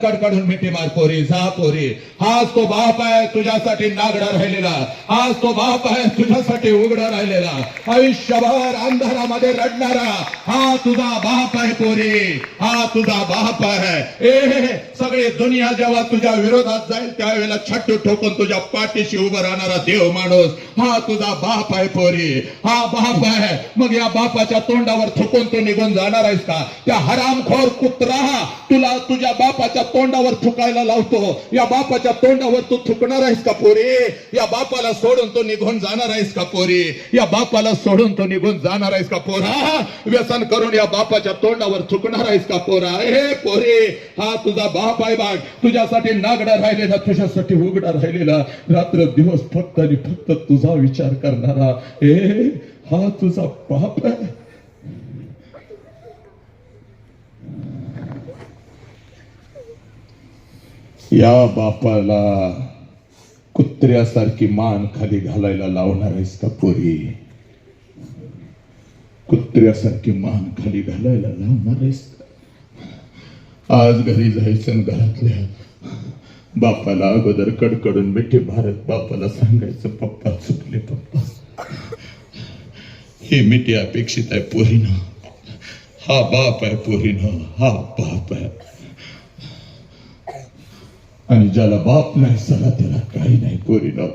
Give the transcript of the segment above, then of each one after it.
कडकडून मिठी मार पोरी जा पोरी. हाच तो बाप आहे तुझ्यासाठी नागडा राहिलेला. हाच तो बाप आहे तुझ्यासाठी उघडा राहिलेला. आयुष्यभर अंधारामध्ये रडणारा हा तुझा बाप आहे पोरी. हा तुझा बाप आहे. ए सगळे दुनिया जेव्हा तुझ्या विरोधात जाईल त्यावेळेला छट्टू ठोकून तुझ्या पाठीशी उभं राहणारा देव माणूस हा तुझा बाप आहे पोरी. हा बाप आहे. मग या बापाच्या तोंडावर थुकून तू निघून जाणार आहेस का? त्या हरामखोर कुत्रा तुला तुझ्या बापाच्या तोंडावर थुकायला लावतो. या बापाच्या तोंडावर तू थुकणार आहेस का पोरी? या बापाला सोडून तो निघून जाणार आहेस का पोरी? या बापाला सोडून तो निघून जाणार आहेस का पोरा? व्यसन करून या बापाच्या तोंडावर थुकणार आहेस का पोरा? हे पोरी हा तुझा बाप महापायबाग. तुझ्यासाठी नागडा राहिलेला तुझ्यासाठी उघडा राहिलेला. रात्र दिवस फक्त आणि फक्त तुझा विचार करणारा. ए हा तुझा पाप आहे. या बापाला कुत्र्यासारखी मान खाली घालायला लावणार आहेस का पोरी? कुत्र्यासारखी मान खाली घालायला लावणार आहेस का? आज घरी जायचं घरातल्या बापाला अगोदर कडकडून मिठी भारत बापाला सांगायचं पप्पा चुकले पप्पा. हे मिठी अपेक्षित आहे पोरीनं. हा बाप आहे पोरीनं. हा बाप आहे. आणि ज्याला बाप नाही सला त्याला काही नाही पोरीनं.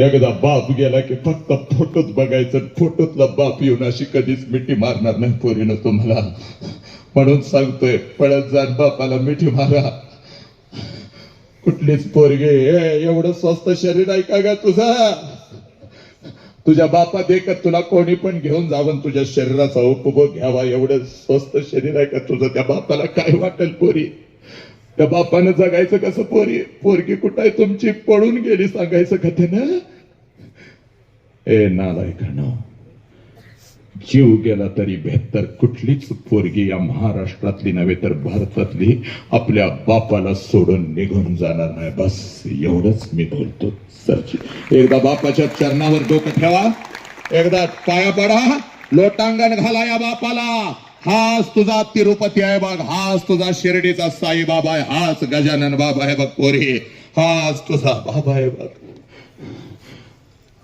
एकदा बाप गेला की फक्त फोटोच बघायचं फोटोतला बाप येऊन अशी कधीच मिठी मारणार नाही पोरीनं तुम्हाला. म्हणून सांगतोय पळत जाण बापाला मिठी मारा. कुठलीच पोरगे ए, एवढं स्वस्त शरीर आहे का ग तुझा? तुझ्या बापा देखत तुला कोणी पण घेऊन जावं तुझ्या शरीराचा उपभोग घ्यावा. एवढं स्वस्त शरीर आहे का तुझं? त्या बापाला काय वाटेल पोरी? त्या बापानं जगायचं कसं पोरी? पोरगी कुठं आहे? तुमची पळून गेली सांगायचं का त्यानं? ए नालायकानं. जीव गेला तरी बेहतर. कुठलीच पोरगी या महाराष्ट्रातली नव्हे तर भारतातली आपल्या बापाला सोडून निघून जाणार नाही. बस एवढंच मी बोलतो. सरजी एकदा बापाच्या चरणावर डोकं ठेवा. एकदा पाया पडा. लोटांगण घाला या बापाला. हाच तुझा तिरुपती आहे बघ. हाच तुझा शिर्डीचा साईबाबा आहे. हाच गजानन बाबा आहे बघ पोरी. हाच तुझा बाबा आहे बघ.